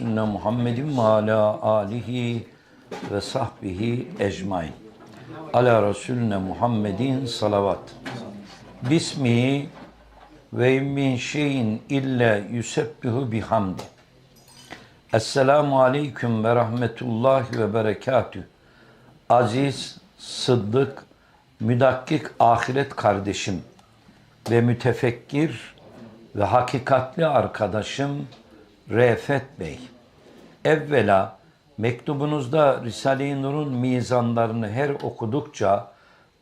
Resulüne Muhammedin ve ala alihi ve sahbihi ecmain. Ala Resulüne Muhammedin salavat. Bismi ve min şeyin illa yusebbihu bihamdi. Esselamu aleyküm ve rahmetullahi ve berekatü. Aziz, sıddık, müdakkik ahiret kardeşim ve mütefekkir ve hakikatli arkadaşım Refet Bey. Evvela mektubunuzda Risale-i Nur'un mizanlarını her okudukça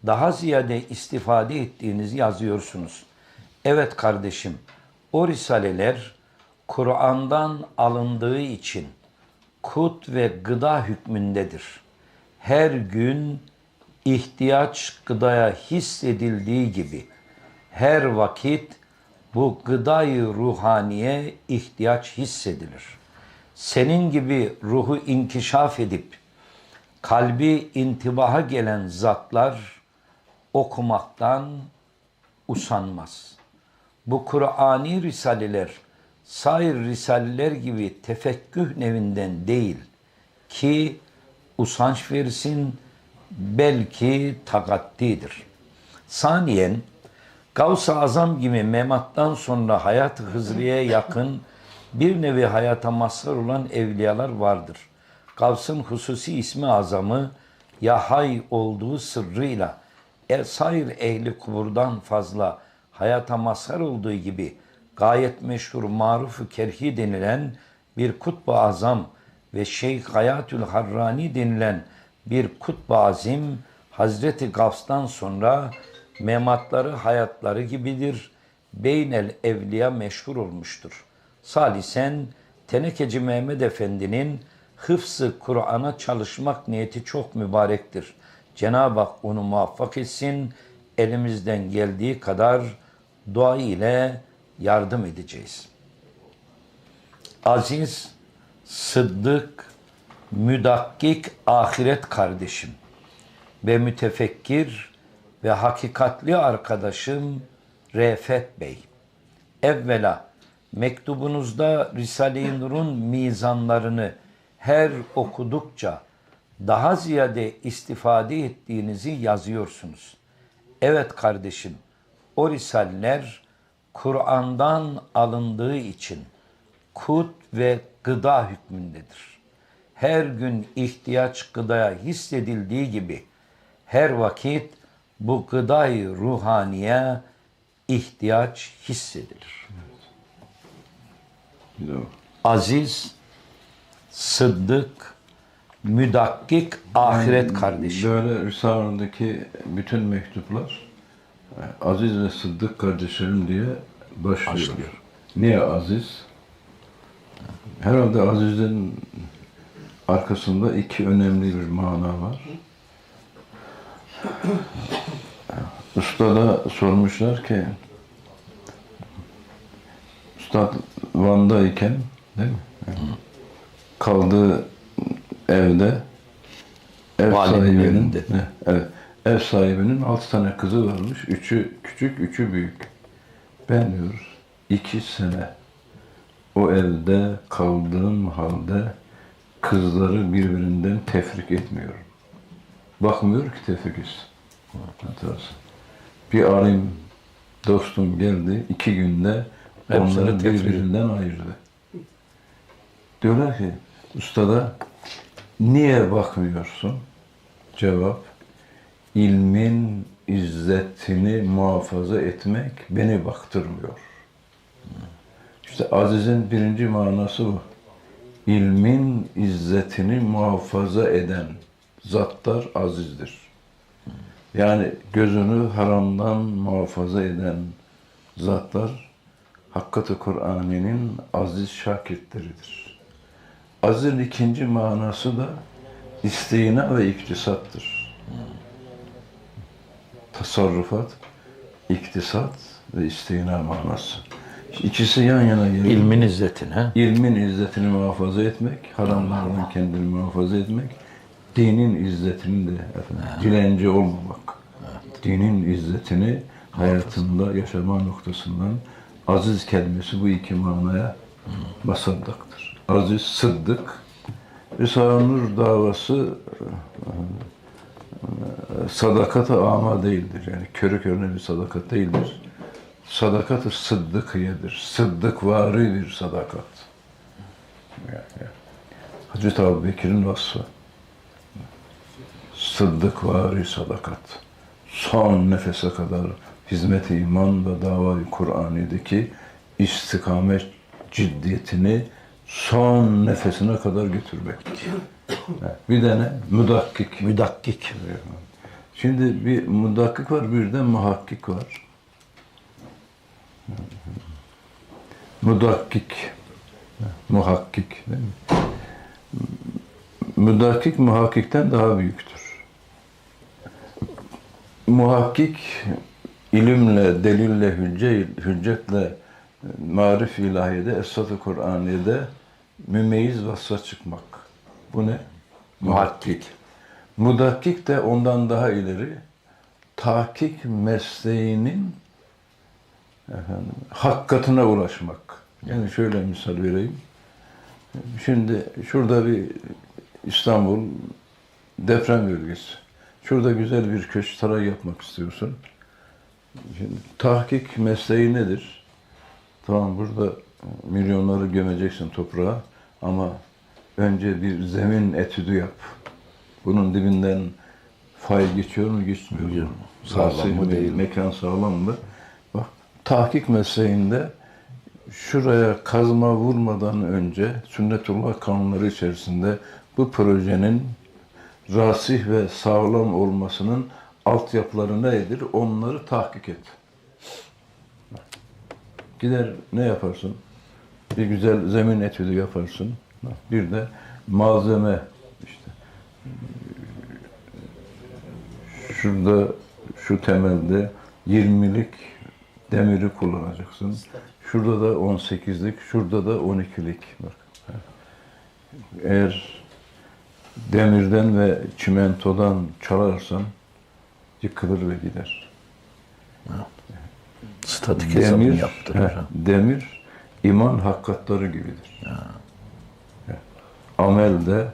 daha ziyade istifade ettiğinizi yazıyorsunuz. Evet kardeşim, o risaleler Kur'an'dan alındığı için kut ve gıda hükmündedir. Her gün ihtiyaç gıdaya hissedildiği gibi her vakit bu gıdayı ruhaniye ihtiyaç hissedilir. Senin gibi ruhu inkişaf edip kalbi intibaha gelen zatlar okumaktan usanmaz. Bu Kur'ani risaleler sair risaleler gibi tefekküh nevinden değil ki usanç versin belki takattidir. Saniyen Gavs-ı Azam gibi memattan sonra hayat-ı hızriye yakın bir nevi hayata mazhar olan evliyalar vardır. Gavs'ın hususi ismi azamı Yahay olduğu sırrıyla e, sair ehli kuburdan fazla hayata mazhar olduğu gibi gayet meşhur marufu kerhi denilen bir kutbu azam ve Şeyh Hayatül Harrani denilen bir kutbu azim Hazreti Gavs'tan sonra mematları hayatları gibidir. Beynel evliya meşhur olmuştur. Salisen Tenekeci Mehmet Efendi'nin hıfzı Kur'an'a çalışmak niyeti çok mübarektir. Cenab-ı Hak onu muvaffak etsin. Elimizden geldiği kadar dua ile yardım edeceğiz. Aziz, sıddık, müdakkik ahiret kardeşim ve mütefekkir ve hakikatli arkadaşım Refet Bey. Evvela mektubunuzda Risale-i Nur'un mizanlarını her okudukça daha ziyade istifade ettiğinizi yazıyorsunuz. Evet kardeşim, o risaleler Kur'an'dan alındığı için kut ve gıda hükmündedir. Her gün ihtiyaç gıdaya hissedildiği gibi her vakit bu gıdayı ruhaniye ihtiyaç hissedilir. Aziz, sıddık, müdakkik ahiret kardeşim. Böyle Risale'deki bütün mektuplar e, Aziz ve Sıddık kardeşlerim diye başlıyor. Başlıyor. Niye Aziz? Herhalde Aziz'in arkasında iki önemli bir mana var. Ustada sormuşlar ki Üstad Van'dayken değil mi? Kaldığı evde ev Valinin sahibinin evinde. Evet, ev sahibinin altı tane kızı varmış. Üçü küçük, üçü büyük. Ben diyor iki sene o evde kaldığım halde kızları birbirinden tefrik etmiyorum. Bakmıyor ki tefrik etsin. Hatırlasın. Bir alim dostum geldi. iki günde onları birbirinden ayırdı. Diyorlar ki ustada niye bakmıyorsun? Cevap ilmin izzetini muhafaza etmek beni baktırmıyor. İşte azizin birinci manası bu. İlmin izzetini muhafaza eden zatlar azizdir. Yani gözünü haramdan muhafaza eden zatlar Hakkat-ı Kur'an'ın aziz şakirtleridir. Aziz'in ikinci manası da isteğine ve iktisattır. Tasarrufat, iktisat ve isteğine manası. İkisi yan yana geliyor. İlmin izzetine. İlmin izzetini muhafaza etmek, haramlardan kendini muhafaza etmek, dinin izzetini de efendim, dilenci olmamak. Dinin izzetini hayatında yaşama noktasından aziz kelimesi bu iki manaya basacaktır. aziz, sıddık. Risale-i davası e, sadakata ama değildir. Yani körü körüne bir sadakat değildir. Sadakat-ı sıddıkiyedir. Sıddık vari bir sadakat. Yani, yani. Bekir'in vasfı. Sıddık vari sadakat. Son nefese kadar hizmet-i iman ve davayı Kur'an'daki istikamet ciddiyetini son nefesine kadar götürmek. Bir de ne? Müdakkik. Müdakkik. Şimdi bir mudakkik var, bir de muhakkik var. Mudakkik, muhakkik değil mi? Mudakkik muhakkikten daha büyüktür. Muhakkik ilimle, delille, hücce, hüccetle, marif ilahiyede, esat-ı Kur'aniye'de mümeyyiz vasfa çıkmak. Bu ne? Muhakkik. Mudakkik de ondan daha ileri tahkik mesleğinin efendim, hakikatine ulaşmak. Yani şöyle misal vereyim. Şimdi şurada bir İstanbul deprem bölgesi. Şurada güzel bir köşk saray yapmak istiyorsun. Şimdi tahkik mesleği nedir? Tamam burada milyonları gömeceksin toprağa ama önce bir zemin etüdü yap. Bunun dibinden fay geçiyor mu geçmiyor mu? Sağlam mı, değil? Mekan sağlam mı? Bak tahkik mesleğinde şuraya kazma vurmadan önce sünnetullah kanunları içerisinde bu projenin rasih ve sağlam olmasının altyapıları nedir? Onları tahkik et. Gider ne yaparsın? Bir güzel zemin etüdü yaparsın. Bir de malzeme işte şurada şu temelde 20'lik demiri kullanacaksın. Şurada da 18'lik, şurada da 12'lik. Bak. Eğer demirden ve çimentodan çalarsan yıkılır ve gider. Statik hesabını Demir, ha. demir iman hakikatları gibidir. Heh. Amel de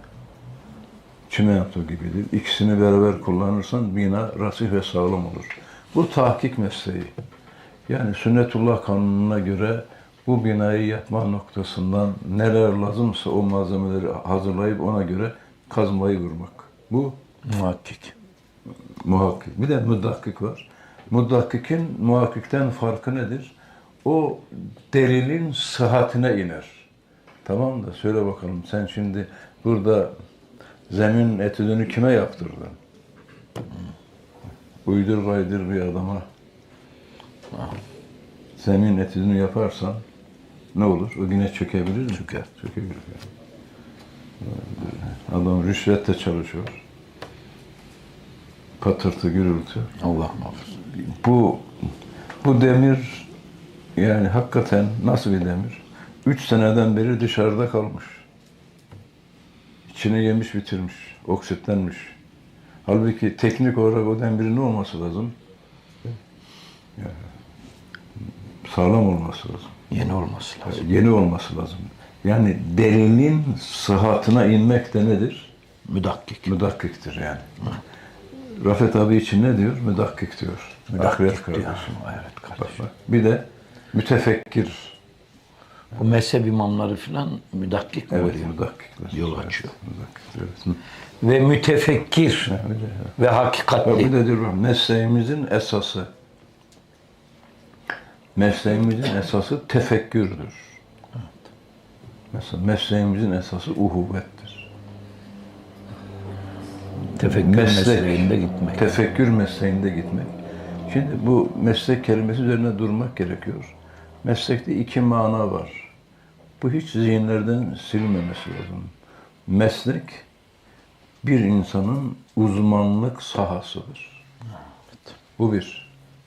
çimento gibidir. İkisini beraber kullanırsan bina rasih ve sağlam olur. Bu tahkik mesleği. Yani sünnetullah kanununa göre bu binayı yapma noktasından neler lazımsa o malzemeleri hazırlayıp ona göre kazmayı vurmak. Bu Muhakkik. Muhakkik. Bir de müdakkik var. Müdakkikin muhakkikten farkı nedir? O delilin sıhhatine iner. Tamam da söyle bakalım sen şimdi burada zemin etüdünü kime yaptırdın? Uydur baydır bir adama zemin etüdünü yaparsan ne olur? O yine çökebilir mi? Çöker. Çökebilir. Adam rüşvetle çalışıyor. Patırtı, gürültü. Allah muhafaza. Bu bu demir yani hakikaten nasıl bir demir? Üç seneden beri dışarıda kalmış. İçine yemiş bitirmiş, oksitlenmiş. Halbuki teknik olarak o demirin ne olması lazım? Yani sağlam olması lazım. Yeni olması lazım. Yeni olması lazım. Yani delinin sıhhatına inmek de nedir? Müdakkik. Müdakkiktir yani. Rafet abi için ne diyor? Müdakkik diyor. Müdakkik diyor. kardeşim. Evet Bak kardeşim. bak. Bir de mütefekkir. Bu mezhep imamları filan müdakkik mi Evet, oluyor? müdakkikler. Yol Evet, açıyor. evet. Ve mütefekkir bir de- ve Bak bir hakikatli. de diyor bak, mesleğimizin esası. Mesleğimizin esası tefekkürdür. Mesela mesleğimizin esası uhuvvettir. Tefekkür Meslek, mesleğinde gitmek. Tefekkür mesleğinde gitmek. Şimdi bu meslek kelimesi üzerine durmak gerekiyor. Meslekte iki mana var. Bu hiç zihinlerden silinmemesi lazım. Meslek bir insanın uzmanlık sahasıdır. Bu bir.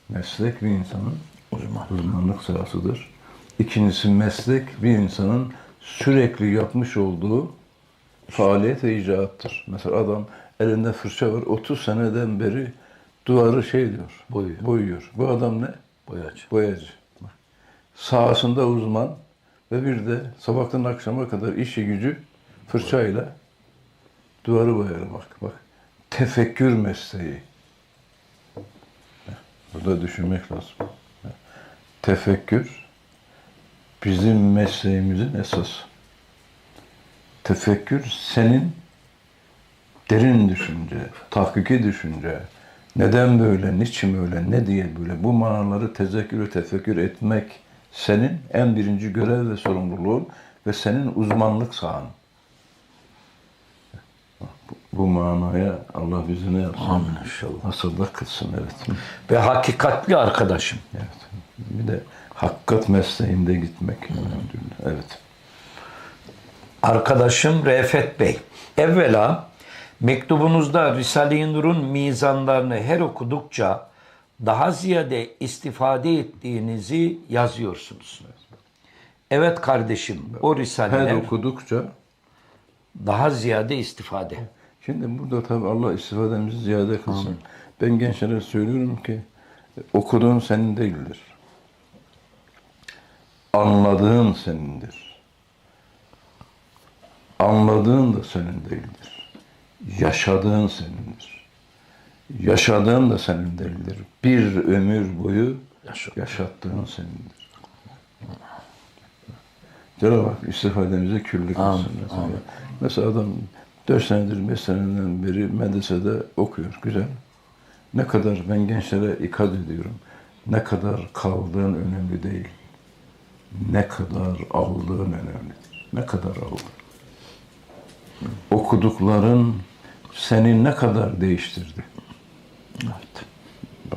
Meslek bir insanın Uzman. uzmanlık sahasıdır. İkincisi meslek bir insanın sürekli yapmış olduğu faaliyet ve icraattır. Mesela adam elinde fırça var 30 seneden beri duvarı şey diyor. Boyuyor. Boyuyor. Bu adam ne? Boyacı. Boyacı. Sahasında uzman Ve bir de sabahtan akşama kadar işi gücü fırçayla duvarı boyamak. Bak. Tefekkür mesleği. Burada düşünmek lazım. Tefekkür bizim mesleğimizin esası. Tefekkür senin derin düşünce, tahkiki düşünce, neden böyle, niçin böyle, ne diye böyle bu manaları tezekkür tefekkür etmek senin en birinci görev ve sorumluluğun ve senin uzmanlık sahan. Bu, manaya Allah bizi ne yapsın? Amin inşallah. Nasıl da kılsın evet. Ve hakikatli arkadaşım. Evet. Bir de hakikat mesleğinde gitmek. Evet. Arkadaşım Refet Bey. Evvela mektubunuzda Risale-i Nur'un mizanlarını her okudukça daha ziyade istifade ettiğinizi yazıyorsunuz. Evet kardeşim o Her risaleler okudukça daha ziyade istifade. Şimdi burada tabii Allah istifademizi ziyade kılsın. Ben gençlere söylüyorum ki okuduğun senin değildir. Anladığın senindir. Anladığın da senin değildir. Yaşadığın senindir. Yaşadığın da senin değildir. Bir ömür boyu Yaşat. yaşattığın senindir. Cenab-ı Hak istifademize küllük olsun. Mesela. mesela adam 4 senedir, 5 seneden beri medresede okuyor. Güzel. Ne kadar ben gençlere ikaz ediyorum. Ne kadar kaldığın önemli değil. Ne kadar aldığın önemlidir. Ne kadar aldın. Okudukların seni ne kadar değiştirdi. Evet.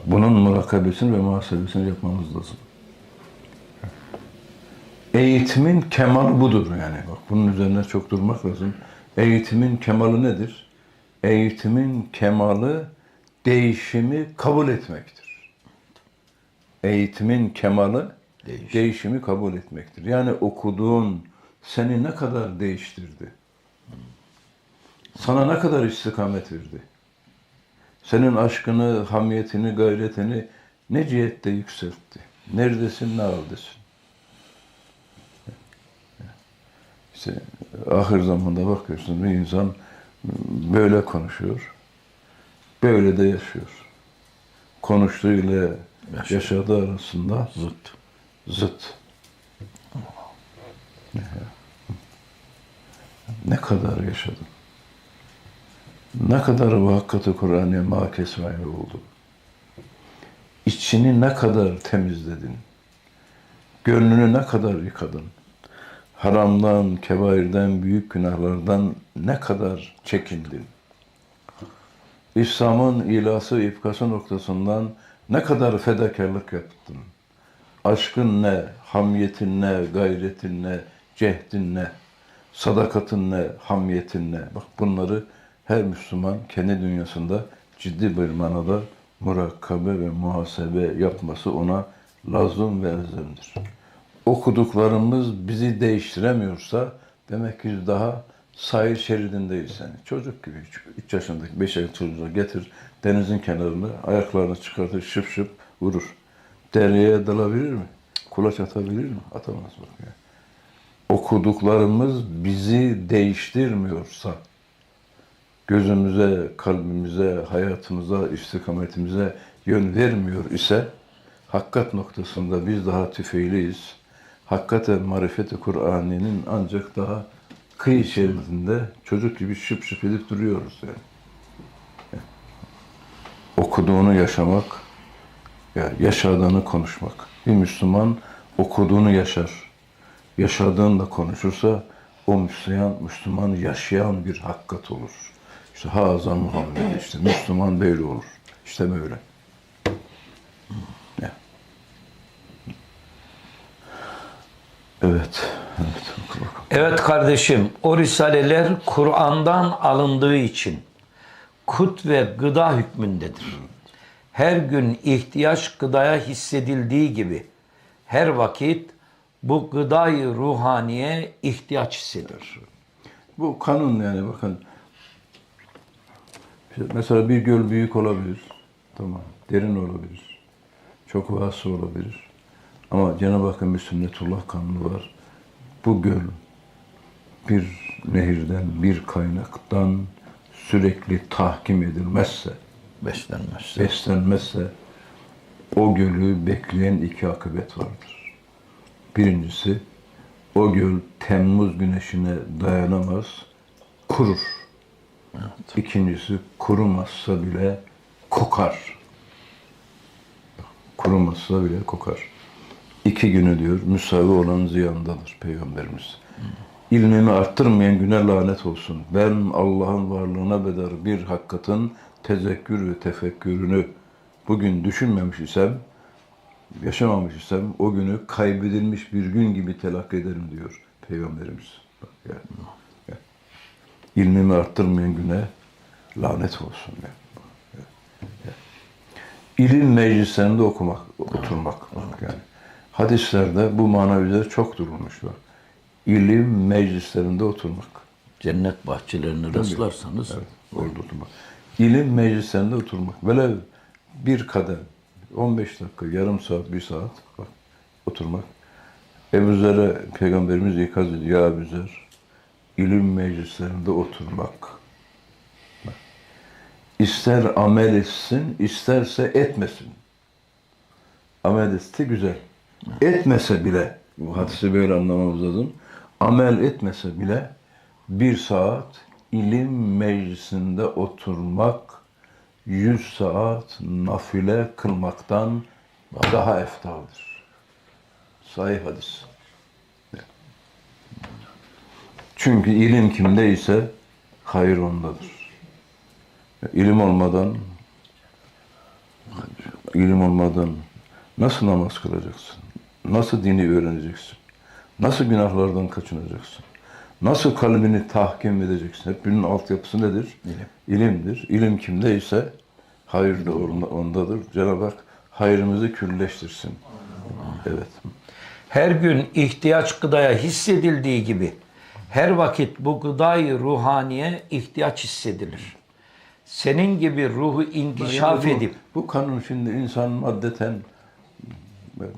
Bunun murakabesini ve muhasebesini yapmamız lazım. Eğitimin kemalı budur yani. Bak bunun üzerine çok durmak lazım. Eğitimin kemalı nedir? Eğitimin kemalı değişimi kabul etmektir. Eğitimin kemalı Değişim. değişimi kabul etmektir. Yani okuduğun seni ne kadar değiştirdi? Sana ne kadar istikamet verdi? Senin aşkını, hamiyetini, gayretini ne cihette yükseltti? Neredesin, ne haldesin? İşte ahir zamanda bakıyorsun bir insan böyle konuşuyor, böyle de yaşıyor. Konuştuğuyla Yaşıyor. yaşadığı arasında Zıt. zıt. Ne kadar yaşadın? Ne kadar bu hakikati Kur'an'a makes sahibi oldun? İçini ne kadar temizledin? Gönlünü ne kadar yıkadın? Haramdan, kebairden, büyük günahlardan ne kadar çekindin? İslam'ın ilası, ifkası noktasından ne kadar fedakarlık yaptın? Aşkın ne, hamiyetin ne, gayretin ne, cehdin ne, sadakatın ne, hamiyetin ne? Bak bunları her Müslüman kendi dünyasında ciddi bir manada murakabe ve muhasebe yapması ona lazım ve elzemdir. Okuduklarımız bizi değiştiremiyorsa demek ki daha sahil şeridindeyiz yani. Çocuk gibi 3 yaşındaki 5 yaşındaki çocuğu getir denizin kenarına ayaklarını çıkartır şıp şıp vurur. Deryaya dalabilir mi? Kulaç atabilir mi? Atamaz bak ya. Okuduklarımız bizi değiştirmiyorsa gözümüze, kalbimize, hayatımıza, istikametimize yön vermiyor ise hakikat noktasında biz daha tüfeğliyiz. Hakikat ve marifeti Kur'an'ın ancak daha kıyı şeridinde çocuk gibi şıp şıp edip duruyoruz yani. Okuduğunu yaşamak, yani yaşadığını konuşmak. Bir Müslüman okuduğunu yaşar. Yaşadığını da konuşursa o Müslüman, Müslüman yaşayan bir hakikat olur. İşte Hazan Muhammed işte Müslüman böyle olur. İşte böyle. Ya. Evet. Evet. Evet kardeşim, o risaleler Kur'an'dan alındığı için kut ve gıda hükmündedir. Her gün ihtiyaç gıdaya hissedildiği gibi her vakit bu gıdayı ruhaniye ihtiyaç hissedilir. Bu kanun yani bakın. İşte mesela bir göl büyük olabilir. Tamam. Derin olabilir. Çok vası olabilir. Ama Cenab-ı Hakk'ın bir sünnetullah kanunu var. bu göl bir nehirden, bir kaynaktan sürekli tahkim edilmezse, Beslenmezse. beslenmezse o gölü bekleyen iki akıbet vardır. Birincisi o göl Temmuz güneşine dayanamaz, kurur. İkincisi kurumazsa bile kokar. Kurumazsa bile kokar. İki günü diyor müsavi olan ziyandadır Peygamberimiz. İlmimi arttırmayan güne lanet olsun. Ben Allah'ın varlığına bedar bir hakikatin tezekkür ve tefekkürünü bugün düşünmemiş isem, yaşamamış isem o günü kaybedilmiş bir gün gibi telakki ederim diyor Peygamberimiz. Bak yani. İlmimi arttırmayan güne lanet olsun. Yani. İlim meclislerinde okumak, oturmak. Yani. Hadislerde bu mana üzere çok durulmuş var. İlim meclislerinde oturmak. Cennet bahçelerine rastlarsanız Evet, orada oturmak. İlim meclislerinde oturmak. Böyle bir kadem, 15 dakika, yarım saat, bir saat bak, oturmak. Ebu Zer'e Peygamberimiz ikaz ediyor. Ya Ebu Zer, ilim meclislerinde oturmak. İster amel etsin, isterse etmesin. Amel etse güzel. Etmese bile, bu hadisi böyle anlamamız lazım. Amel etmese bile bir saat ilim meclisinde oturmak, yüz saat nafile kılmaktan daha eftaldır. Sahih hadis. Çünkü ilim kimdeyse hayır ondadır. İlim olmadan ilim olmadan nasıl namaz kılacaksın? Nasıl dini öğreneceksin? Nasıl günahlardan kaçınacaksın? Nasıl kalbini tahkim edeceksin? Hep bunun altyapısı nedir? İlim. İlimdir. İlim kimdeyse hayır da onda- ondadır. Cenab-ı Hak hayrımızı külleştirsin. Evet. her gün ihtiyaç gıdaya hissedildiği gibi her vakit bu gıdayı ruhaniye ihtiyaç hissedilir. Senin gibi ruhu inkişaf Yani bu, edip bu kanun şimdi insan maddeten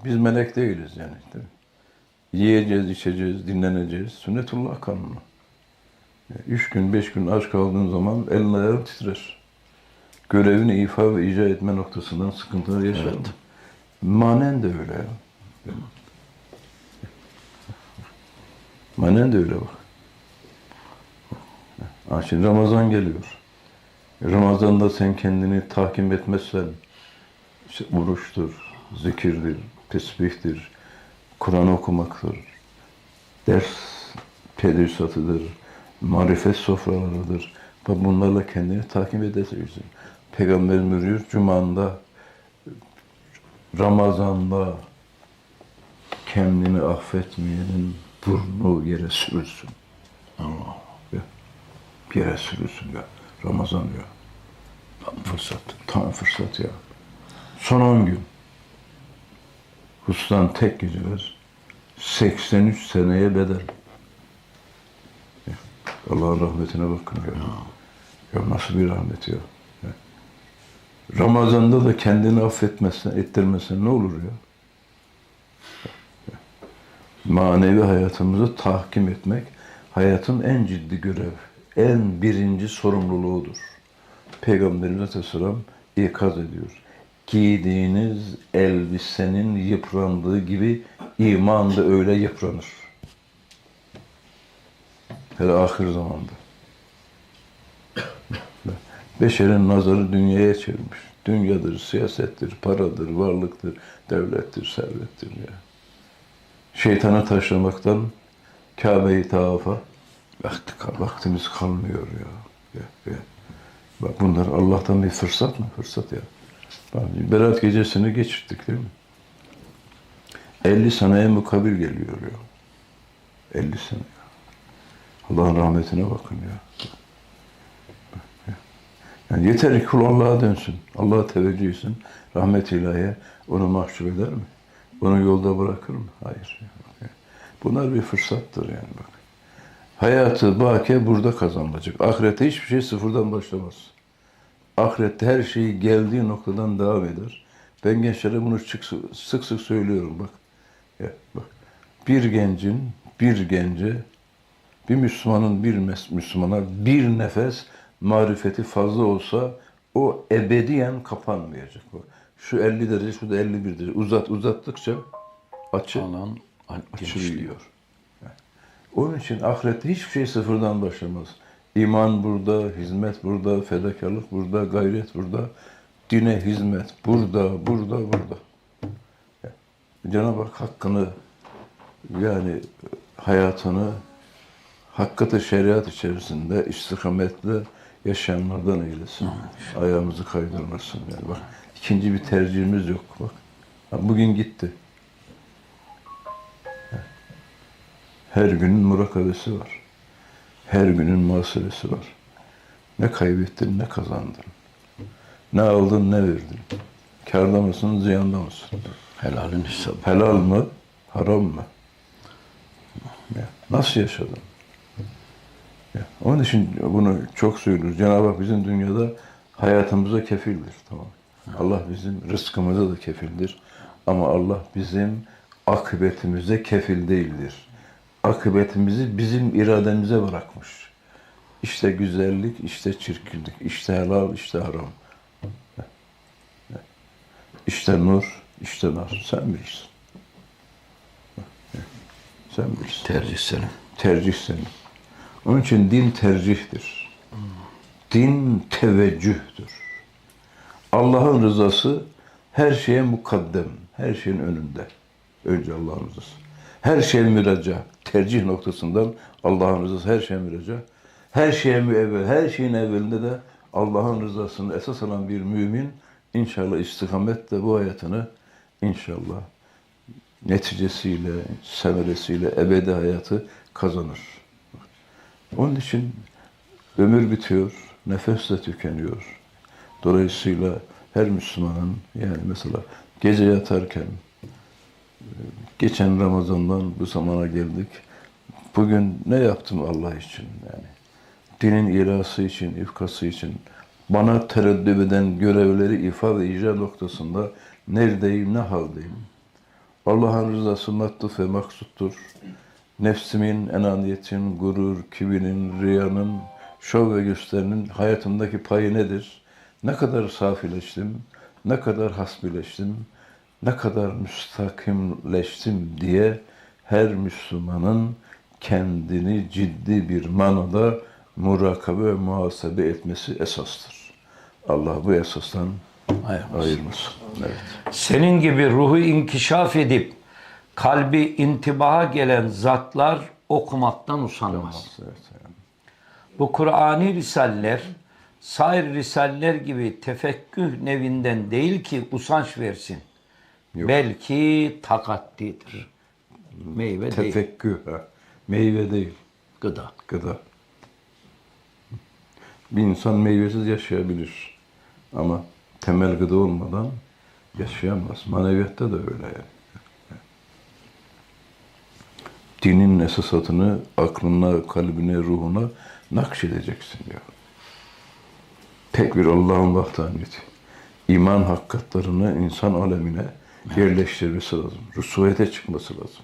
biz melek değiliz yani. Değil mi? Yiyeceğiz, içeceğiz, dinleneceğiz. Sünnetullah kanunu. Yani Üç gün, beş gün aç kaldığın zaman elin ayağın titrer. Görevini ifa ve icra etme noktasından sıkıntılar yaşarım. Evet. Manen de öyle ya. Manen de öyle bak. Ha, şimdi Ramazan geliyor. Ramazan'da sen kendini tahkim etmezsen işte oruçtur, zikirdir, tesbihtir, Kur'an okumaktır, ders tedrisatıdır, marifet sofralarıdır. Bak bunlarla kendini tahkim edersin. Peygamber buyuruyor, Cuma'nda, Ramazan'da kendini affetmeyenin burnu yere sürülsün. Allah. Ya. Yere sürülsün ya. Ramazan ya. Tam fırsat. Tam fırsat ya. Son 10 gün. Hustan tek geceler 83 seneye bedel. Ya. Allah'ın rahmetine bakın ya. Ya nasıl bir rahmet ya. ya. Ramazan'da da kendini affetmezsen, ettirmezsen ne olur ya? manevi hayatımızı tahkim etmek hayatın en ciddi görev, en birinci sorumluluğudur. Peygamberimiz Aleyhisselam ikaz ediyor. Giydiğiniz elbisenin yıprandığı gibi iman da öyle yıpranır. Hele ahir zamanda. Beşerin nazarı dünyaya çevirmiş. Dünyadır, siyasettir, paradır, varlıktır, devlettir, servettir ya şeytana taşlamaktan Kabe'yi tavafa vakti, vaktimiz kalmıyor ya. ya, ya. Bak bunlar Allah'tan bir fırsat mı? Fırsat ya. Berat gecesini geçirdik değil mi? 50 seneye mukabil geliyor ya. 50 sene ya. Allah'ın rahmetine bakın ya. Yani yeter ki kul Allah'a dönsün. Allah'a teveccüh etsin. Rahmet ilahiye onu mahcup eder mi? Onu yolda bırakır mı? Hayır. Bunlar bir fırsattır yani bak. Hayatı baki burada kazanılacak. Ahirette hiçbir şey sıfırdan başlamaz. Ahirette her şey geldiği noktadan devam eder. Ben gençlere bunu sık sık, sık söylüyorum bak. Ya, bak. Bir gencin bir gence, bir Müslümanın bir Müslümana bir nefes marifeti fazla olsa o ebediyen kapanmayacak. Bak, Şu 50 derece, şu da 51 derece. Uzat uzattıkça açı Alan açılıyor. Onun için ahirette hiçbir şey sıfırdan başlamaz. İman burada, hizmet burada, fedakarlık burada, gayret burada, dine hizmet burada, burada, burada. Cenab-ı Hak hakkını yani hayatını hakikati şeriat içerisinde istikametle yaşayanlardan eylesin. Ayağımızı kaydırmasın. Yani bak ikinci bir tercihimiz yok bak. Bugün gitti. Her günün murakabesi var. Her günün muhasebesi var. Ne kaybettin ne kazandın. Ne aldın ne verdin. Kârda mısın ziyanda mısın? Helalin hesabı. Helal mı haram mı? Ya, nasıl yaşadın? Ya, onun için bunu çok söylüyoruz. Cenab-ı Hak bizim dünyada hayatımıza kefildir. Tamam. Allah bizim rızkımıza da kefildir. Ama Allah bizim akıbetimize kefil değildir. Akıbetimizi bizim irademize bırakmış. İşte güzellik, işte çirkinlik, işte helal, işte haram. İşte nur, işte nar. Sen bilirsin. Sen bilirsin. Tercih senin. Tercih senin. Onun için din tercihtir. Din teveccühtür. Allah'ın rızası her şeye mukaddem, her şeyin önünde. Önce Allah'ın rızası. Her şeye müraca, tercih noktasından Allah'ın rızası her şeye müraca. Her şeye müevvel, her şeyin evvelinde de Allah'ın rızasını esas alan bir mümin inşallah istikametle bu hayatını inşallah neticesiyle, semeresiyle ebedi hayatı kazanır. Onun için ömür bitiyor, nefes de tükeniyor. Dolayısıyla her Müslümanın yani mesela gece yatarken geçen Ramazan'dan bu zamana geldik. Bugün ne yaptım Allah için yani? Dinin ilası için, ifkası için bana tereddüt eden görevleri ifa ve icra noktasında neredeyim, ne haldeyim? Allah'ın rızası matluf ve maksuttur. Nefsimin, enaniyetin, gurur, kibinin, riyanın, şov ve gösterinin hayatımdaki payı nedir? Ne kadar safileştim, ne kadar hasbileştim, ne kadar müstakimleştim diye her Müslümanın kendini ciddi bir manada murakabe ve muhasebe etmesi esastır. Allah bu esastan Ayırmasın. ayırmasın. Evet. Senin gibi ruhu inkişaf edip kalbi intibaha gelen zatlar okumaktan usanmaz. Evet. Bu Kur'ani risaller sair risaller gibi tefekküh nevinden değil ki usanç versin. Belki takattidir. Meyve değil, Tefekkür. ha. Meyve değil, gıda. gıda. Bir insan meyvesiz yaşayabilir. Ama temel gıda olmadan yaşayamaz. Maneviyatta da öyle yani. Dinin esasatını aklına, kalbine, ruhuna nakşedeceksin ya. Tek bir Allah'ın vahdaniyeti. İman hakikatlarını insan alemine yerleştirmesi lazım. Rusuvete çıkması lazım.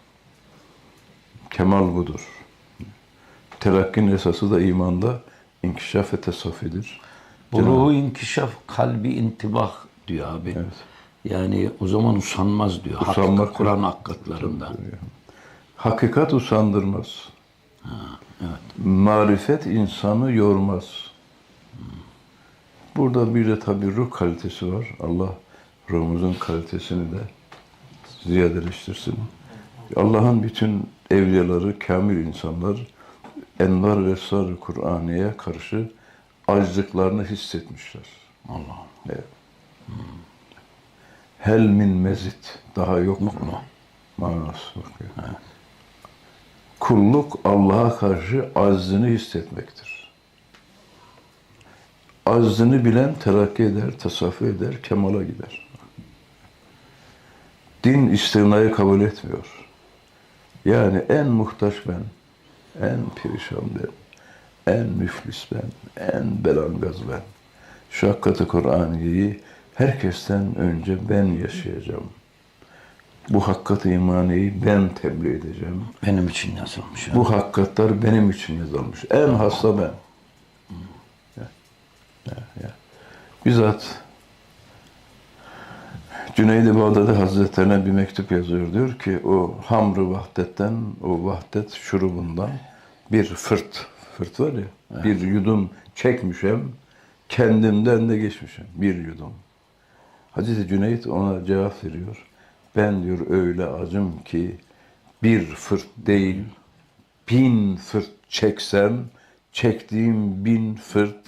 Kemal budur. Terakkinin esası da imanda inkişaf ve tesafidir. Bu ruhu inkişaf, kalbi intibah diyor abi. Evet. Yani o zaman usanmaz diyor. Usanmak- Kur'an hakikatlarında. Hakikat usandırmaz. Marifet insanı yormaz. Burada bir de tabii ruh kalitesi var. Allah ruhumuzun kalitesini de ziyadeleştirsin. Allah'ın bütün evliyaları, kamil insanlar envar ve sar Kur'aniye karşı açlıklarını hissetmişler. Allah. Evet. Hel min mezit daha yok mu? Manası bakıyor. Kulluk Allah'a karşı aczini hissetmektir. Aczini bilen terakki eder, tasaffi eder, kemala gider. Din istinayı kabul etmiyor. Yani en muhtaç ben, en perişan ben, en müflis ben, en belangaz ben. Şu hakikati Kur'aniyeyi herkesten önce ben yaşayacağım. Bu hakikat imaniyi ben tebliğ edeceğim. Benim için yazılmış. Bu hakikatler benim için yazılmış. En hassa ben. Ya, ya, ya. Bizzat Cüneyd-i Bağdadi Hazretlerine bir mektup yazıyor. Diyor ki o hamr-ı vahdetten, o vahdet şurubundan bir fırt, fırt var ya, bir yudum çekmişim, kendimden de geçmişim. Bir yudum. Hazreti Cüneyt ona cevap veriyor. Ben diyor öyle acım ki bir fırt değil, bin fırt çeksem, çektiğim bin fırt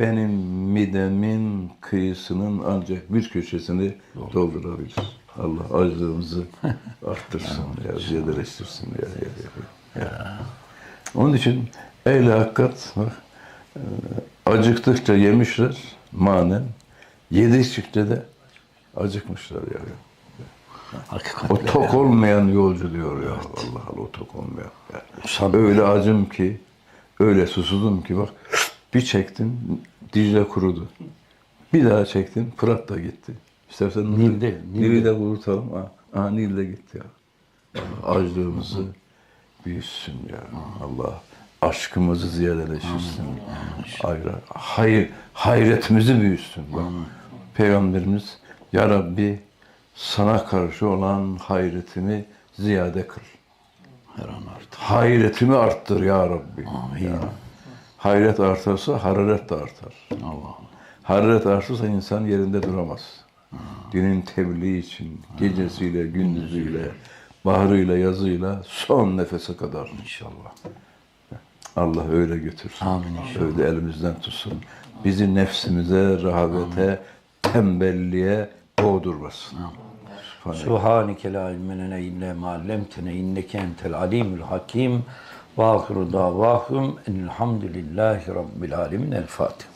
benim midemin kıyısının ancak bir köşesini doldurabilir. Allah acılığımızı arttırsın, ya, ziyadeleştirsin. Ya, ya, ya, ya. Onun için eyle hakikat bak, e, acıktıkça yemişler manen, yedikçe de acıkmışlar ya. Hakikaten. O tok olmayan yolcu diyor ya. Allah Allah o tok olmayan. Ya. Sabır. Öyle acım ki, öyle susuzum ki bak bir çektin Dicle kurudu. Bir daha çektin Fırat da gitti. İstersen Nil'de. Nil'i de kurutalım. Ha, ha Nil de gitti ya. Allah Açlığımızı büyüsün ya. Allah aşkımızı ziyadeleştirsin. Hayra, hayır, hayretimizi büyüsün. Bak, Peygamberimiz Ya Rabbi sana karşı olan hayretimi ziyade kıl. Her an artık. Hayretimi arttır ya Rabbi. Amin. Ya. Hayret artarsa hararet de artar. Allah. Hararet artarsa insan yerinde duramaz. Dinin tebliği için gecesiyle, gündüzüyle, baharıyla, yazıyla son nefese kadar. İnşallah. Allah öyle götürsün. Amin inşallah. Öyle elimizden tutsun. Bizi nefsimize, rehavete, tembelliğe boğdurmasın. Subhaneke. La ilme lena illa ma inneke entel alimul hakim. Ve ahiru davahum enelhamdülillahi rabbil alemin. El Fatiha.